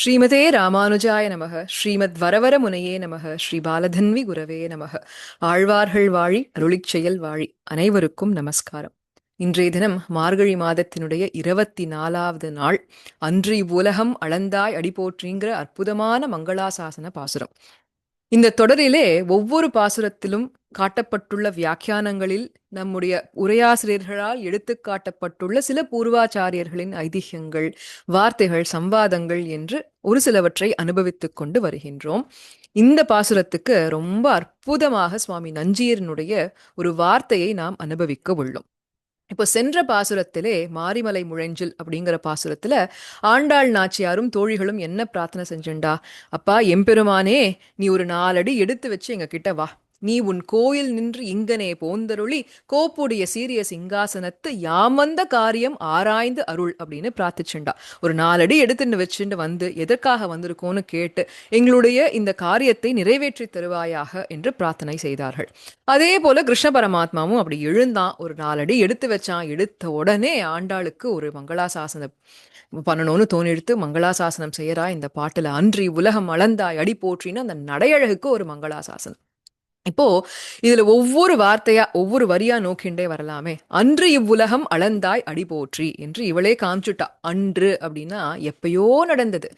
ஸ்ரீமதே ராமானுஜாய நமக ஸ்ரீமத் வரவர முனையே நமக ஸ்ரீ பாலதன்வி குரவே நமக. ஆழ்வார்கள் வாழி அருளிச்செயல் வாழி அனைவருக்கும் நமஸ்காரம். இன்றைய தினம் மார்கழி மாதத்தினுடைய இருபத்தி நாலாவது நாள் அன்று இவ்வுலகம் அளந்தாய் அடிபோற்றிங்கிற அற்புதமான மங்களாசாசன பாசுரம். இந்த தொடரிலே ஒவ்வொரு பாசுரத்திலும் காட்டப்பட்டுள்ள வியாக்கியானங்களில் நம்முடைய உரையாசிரியர்களால் எடுத்து காட்டப்பட்டுள்ள சில பூர்வாச்சாரியர்களின் ஐதிஹ்யங்கள் வார்த்தைகள் சம்வாதங்கள் என்று ஒரு சிலவற்றை அனுபவித்துக் கொண்டு வருகின்றோம். இந்த பாசுரத்துக்கு ரொம்ப அற்புதமாக சுவாமி நஞ்சியரனுடைய ஒரு வார்த்தையை நாம் அனுபவிக்க உள்ளோம். இப்போ சென்ற பாசுரத்திலே மாரிமலை முழஞ்சில் அப்படிங்கிற பாசுரத்துல ஆண்டாள் நாச்சியாரும் தோழிகளும் என்ன பிரார்த்தனை செஞ்சுண்டா? அப்பா எம்பெருமானே நீ ஒரு நாலடி எடுத்து வச்சு எங்க கிட்ட வா. நீ உன் கோயில் நின்று இங்கனே போந்தருளி கோப்புடைய சீரிய சிங்காசனத்து யாமந்த காரியம் ஆராய்ந்து அருள் அப்படின்னு பிரார்த்திச்சுண்டா. ஒரு நாலடி எடுத்துட்டு வச்சுட்டு வந்து எதற்காக வந்திருக்கோன்னு கேட்டு எங்களுடைய இந்த காரியத்தை நிறைவேற்றி தருவாயாக என்று பிரார்த்தனை செய்தார்கள். அதே போல கிருஷ்ண பரமாத்மாவும் அப்படி எழுந்தான். ஒரு நாலடி எடுத்து வச்சான். எடுத்த உடனே ஆண்டாளுக்கு ஒரு மங்களாசாசனம் பண்ணணும்னு தோணெடுத்து மங்களாசாசனம் செய்யறா இந்த பாட்டுல அன்றி உலகம் அளந்தாய் அடி போற்றின்னு அந்த நடையழகுக்கு ஒரு மங்களாசாசனம். இப்போ இதுல ஒவ்வொரு வார்த்தையா ஒவ்வொரு வரியா நோக்கிண்டே வரலாமே. அன்று இவ்வுலகம் அளந்தாய் அடி போற்றி என்று இவளே காமிச்சுட்டா. அன்று அப்படின்னா எப்பயோ நடந்தது.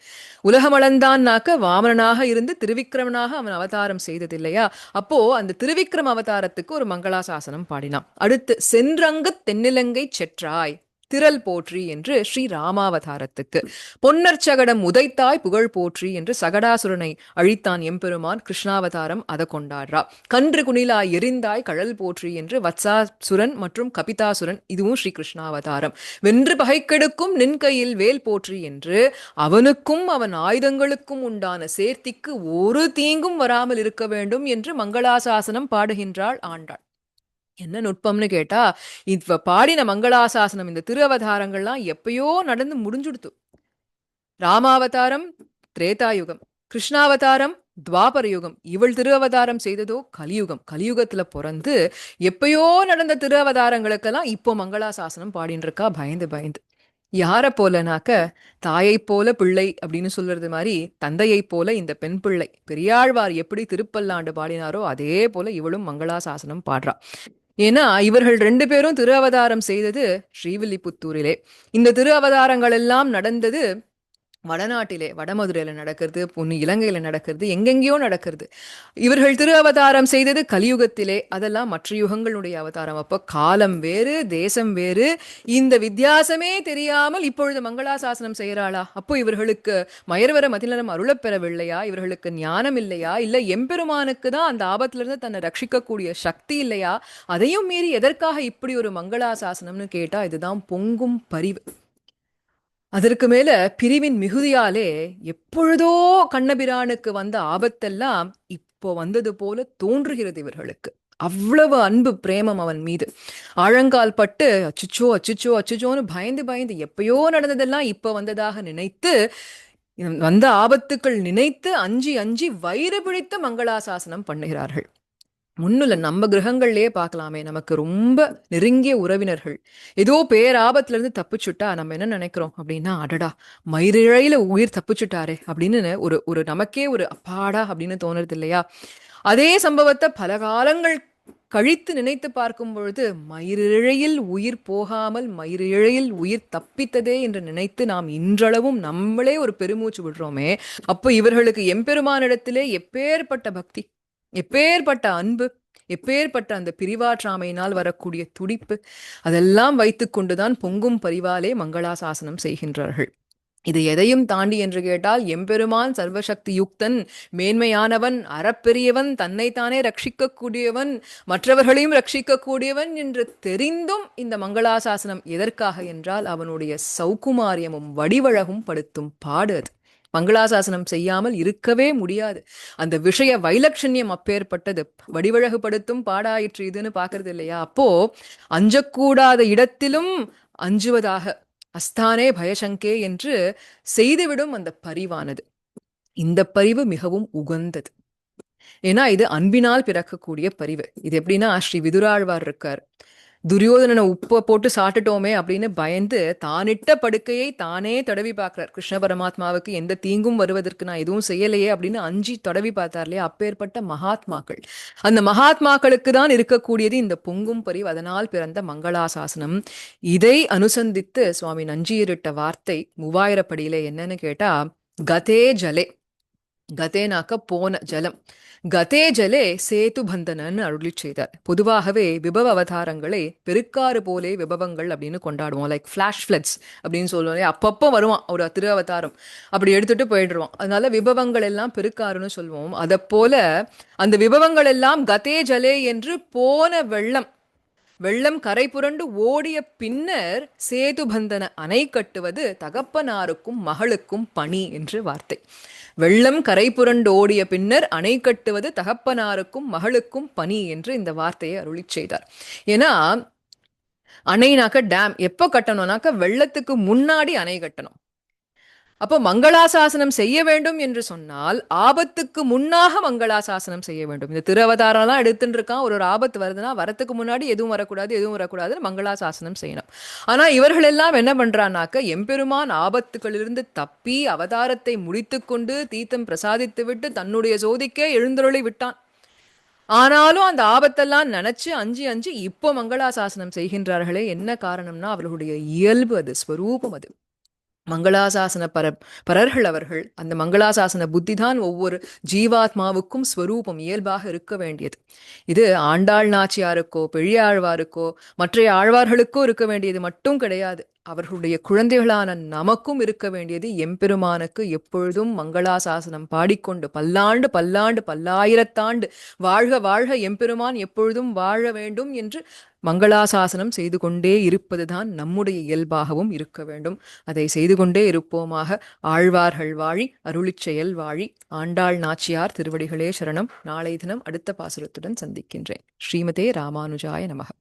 உலகம் அளந்தான்னாக்க வாமனாக இருந்து திருவிக்கிரமனாக அவன் அவதாரம் செய்தது இல்லையா அப்போ அந்த திருவிக்ரம அவதாரத்துக்கு ஒரு மங்களாசாசனம் பாடினான். அடுத்து சென்றங்கு தென்னிலங்கை செற்றாய். திரள் போற்றி என்று ஸ்ரீ ராமாவதாரத்துக்கு. பொன்னர் சகடம் உதைத்தாய் புகழ் போற்றி என்று சகடாசுரனை அழித்தான் எம்பெருமான் கிருஷ்ணாவதாரம் அதை கொண்டாடுறா. கன்று குணிலாய் எரிந்தாய் கழல் போற்றி என்று வத்சாசுரன் மற்றும் கபிதாசுரன் இதுவும் ஸ்ரீ கிருஷ்ணாவதாரம். வென்று பகைக்கெடுக்கும் நின்கையில் வேல் போற்றி என்று அவனுக்கும் அவன் ஆயுதங்களுக்கும் உண்டான சேர்த்திக்கு ஒரு தீங்கும் வராமல் இருக்க வேண்டும் என்று மங்களாசாசனம் பாடுகின்றாள் ஆண்டாள். என்ன நுட்பம்னு கேட்டா இவ பாடின மங்களாசாசனம் இந்த திரு அவதாரங்கள்லாம் எப்பயோ நடந்து முடிஞ்சுடுத்து. ராமாவதாரம் திரேதாயுகம் கிருஷ்ணாவதாரம் துவாபர யுகம் இவள் திரு அவதாரம் செய்ததோ கலியுகம். கலியுகத்துல பிறந்து எப்பயோ நடந்த திரு அவதாரங்களுக்கெல்லாம் இப்போ மங்களாசாசனம் பாடின்னு இருக்கா பயந்து பயந்து. யார போலனாக்க தாயை போல பிள்ளை அப்படின்னு சொல்றது மாதிரி தந்தையை போல இந்த பெண் பிள்ளை. பெரியாழ்வார் எப்படி திருப்பல்லாண்டு பாடினாரோ அதே போல இவளும் மங்களாசாசனம் பாடுறா. ஏன்னா இவர்கள் ரெண்டு பேரும் திரு அவதாரம் செய்தது ஸ்ரீவில்லிபுத்தூரிலே. இந்த திரு அவதாரங்கள் எல்லாம் நடந்தது வடநாட்டிலே வடமதுரையில் நடக்கிறது பொண்ணு இலங்கையில் நடக்கிறது எங்கெங்கேயோ நடக்கிறது. இவர்கள் திரு அவதாரம் செய்தது கலியுகத்திலே அதெல்லாம் மற்ற யுகங்களுடைய அவதாரம். அப்போ காலம் வேறு தேசம் வேறு இந்த வித்தியாசமே தெரியாமல் இப்பொழுது மங்களாசாசனம் செய்கிறாளா? அப்போ இவர்களுக்கு மயர்வர மதிநலம் அருளப்பெறவில்லையா இவர்களுக்கு ஞானம் இல்லையா? இல்லை எம்பெருமானுக்கு தான் அந்த ஆபத்திலிருந்து தன்னை ரட்சிக்கக்கூடிய சக்தி இல்லையா? அதையும் மீறி எதற்காக இப்படி ஒரு மங்களாசாசனம்னு கேட்டால் இதுதான் பொங்கும் பரிவு. அதற்கு மேல பிரிவின் மிகுதியாலே எப்பொழுதோ கண்ணபிரானுக்கு வந்த ஆபத்தெல்லாம் இப்போ வந்தது போல தோன்றுகிறது இவர்களுக்கு. அவ்வளவு அன்பு பிரேமம் அவன் மீது. ஆழங்கால் பட்டு அச்சுச்சோ அச்சுச்சோ அச்சுச்சோன்னு பயந்து பயந்து எப்பயோ நடந்ததெல்லாம் இப்ப வந்ததாக நினைத்து வந்த ஆபத்துக்கள் நினைத்து அஞ்சி அஞ்சி வயிறு பிடித்து மங்களாசாசனம் பண்ணுகிறார்கள். முன்னுல நம்ம கிரகங்கள்லயே பார்க்கலாமே நமக்கு ரொம்ப நெருங்கிய உறவினர்கள். ஏதோ பேராபத்துல இருந்து தப்பிச்சுட்டா நம்ம என்ன நினைக்கிறோம் அப்படின்னா அடடா மயிரிழையில உயிர் தப்பிச்சுட்டாரே அப்படின்னு ஒரு ஒரு நமக்கே ஒரு அப்பாடா அப்படின்னு தோணுறது இல்லையா? அதே சம்பவத்தை பல காலங்கள் கழித்து நினைத்து பார்க்கும் பொழுது மயிரிழையில் உயிர் போகாமல் மயிரிழையில் உயிர் தப்பித்ததே என்று நினைத்து நாம் இன்றளவும் நம்மளே ஒரு பெருமூச்சு விடுறோமே. அப்போ இவர்களுக்கு எம்பெருமானிடத்திலே எப்பேற்பட்ட பக்தி? எப்பேற்பட்ட அன்பு எப்பேற்பட்ட அந்த பிரிவாற்றாமையினால் வரக்கூடிய துடிப்பு அதெல்லாம் வைத்துக்கொண்டுதான் பொங்கும் பரிவாலே மங்களாசாசனம் செய்கின்றார்கள். இது எதையும் தாண்டி என்று கேட்டால் எம்பெருமான் சர்வசக்தி யுக்தன் மேன்மையானவன் அறப்பெரியவன் தன்னைத்தானே ரட்சிக்கக்கூடியவன் மற்றவர்களையும் ரட்சிக்கக்கூடியவன் என்று தெரிந்தும் இந்த மங்களாசாசனம் எதற்காக என்றால் அவனுடைய சௌகுமாரியமும் வடிவழகும் படுத்தும் பாடு அது. மங்களாசாசனம் செய்யாமல் இருக்கவே முடியாது. அந்த விஷய வைலட்சண்யம் அப்பேற்பட்டது. வடிவழகுபடுத்தும் பாடாயிற்று இதுன்னு பாக்குறது இல்லையா? அப்போ அஞ்சக்கூடாத இடத்திலும் அஞ்சுவதாக அஸ்தானே பயசங்கே என்று செய்துவிடும் அந்த பரிவானது. இந்த பரிவு மிகவும் உகந்தது. ஏன்னா இது அன்பினால் பிறக்கக்கூடிய பரிவு. இது எப்படின்னா ஸ்ரீ விதுராழ்வார் இருக்கார். துரியோதனனை உப்பை போட்டு சாப்பிட்டுட்டோமே அப்படின்னு பயந்து தானிட்ட படுக்கையை தானே தடவி பார்க்கிறார். கிருஷ்ண பரமாத்மாவுக்கு எந்த தீங்கும் வருவதற்கு நான் எதுவும் செய்யலையே அப்படின்னு அஞ்சு தடவி பார்த்தார் இல்லையா? அப்பேற்பட்ட மகாத்மாக்கள். அந்த மகாத்மாக்களுக்கு தான் இருக்கக்கூடியது இந்த பொங்கும் பரிவு அதனால் பிறந்த மங்களாசாசனம். இதை அனுசந்தித்து சுவாமி நஞ்சியரிட்ட வார்த்தை மூவாயிரப்படியில என்னன்னு கேட்டா கதே ஜலே. கதேனாக்க போன ஜலம். கதே ஜலே சேது பந்தனன்னு அருளி செய்தார். பொதுவாகவே விபவ அவதாரங்களை பெருக்காறு போலே விபவங்கள் அப்படின்னு கொண்டாடுவோம். லைக் ஃப்ளாஷ் ஃப்ளட்ஸ் அப்படின்னு சொல்லுவோம் அப்பப்போ வருவான் ஒரு திரு அவதாரம். அப்படி எடுத்துட்டு போயிடுவோம் அதனால விபவங்கள் எல்லாம் பெருக்காருன்னு சொல்லுவோம். அதை போல அந்த விபவங்கள் எல்லாம் கதே ஜலே என்று போன வெள்ளம். வெள்ளம் கரை புரண்டு ஓடிய பின்னர் சேதுபந்தன அணை கட்டுவது தகப்பனாருக்கும் மகளுக்கும் பணி என்று வார்த்தை. வெள்ளம் கரை புரண்டு ஓடிய பின்னர் அணை கட்டுவது தகப்பனாருக்கும் மகளுக்கும் பணி என்று இந்த வார்த்தையை அருளி செய்தார். ஏன்னா அணைனாக்க டேம் எப்போ கட்டணும்னாக்க வெள்ளத்துக்கு முன்னாடி அணை கட்டணும். அப்போ மங்களாசாசனம் செய்ய வேண்டும் என்று சொன்னால் ஆபத்துக்கு முன்னாக மங்களாசாசனம் செய்ய வேண்டும். இந்த திரு அவதாரம்லாம் எடுத்துட்டு இருக்கான் ஒரு ஒரு ஆபத்து வருதுன்னா வரத்துக்கு முன்னாடி எதுவும் வரக்கூடாது எதுவும் வரக்கூடாதுன்னு மங்களாசாசனம் செய்யணும். ஆனா இவர்கள் எல்லாம் என்ன பண்றானாக்க எம்பெருமான் ஆபத்துகளிலிருந்து தப்பி அவதாரத்தை முடித்துக்கொண்டு தீர்த்தம் பிரசாதித்து விட்டு தன்னுடைய ஜோதிக்கே எழுந்தருளி விட்டான். ஆனாலும் அந்த ஆபத்தெல்லாம் நினைச்சு அஞ்சு அஞ்சு இப்போ மங்களாசாசனம் செய்கின்றார்களே என்ன காரணம்னா அவர்களுடைய இயல்பு அது ஸ்வரூபம் அது. மங்களாசாசன பர பரர்கள் அவர்கள் அந்த மங்களாசாசன புத்தி தான் ஒவ்வொரு ஜீவாத்மாவுக்கும் ஸ்வரூபம் இயல்பாக இருக்க வேண்டியது. இது ஆண்டாள் நாச்சியாருக்கோ பெழியாழ்வாருக்கோ மற்ற ஆழ்வார்களுக்கோ இருக்க வேண்டியது மட்டும் கிடையாது. அவர்களுடைய குழந்தைகளான நமக்கும் இருக்க வேண்டியது எம்பெருமானுக்கு எப்பொழுதும் மங்களாசாசனம் பாடிக்கொண்டு பல்லாண்டு பல்லாண்டு பல்லாயிரத்தாண்டு வாழ்க வாழ்க எம்பெருமான் எப்பொழுதும் வாழ வேண்டும் என்று மங்களாசாசனம் செய்து கொண்டே இருப்பதுதான் நம்முடைய இயல்பாகவும் இருக்க வேண்டும். அதை செய்து கொண்டே இருப்போமாக ஆழ்வார்கள் வாழி அருளிச் செயல் வாழி ஆண்டாள் நாச்சியார் திருவடிகளே சரணம். நாளை தினம் அடுத்த பாசுரத்துடன் சந்திக்கின்றேன். ஸ்ரீமதே ராமானுஜாய நமகம்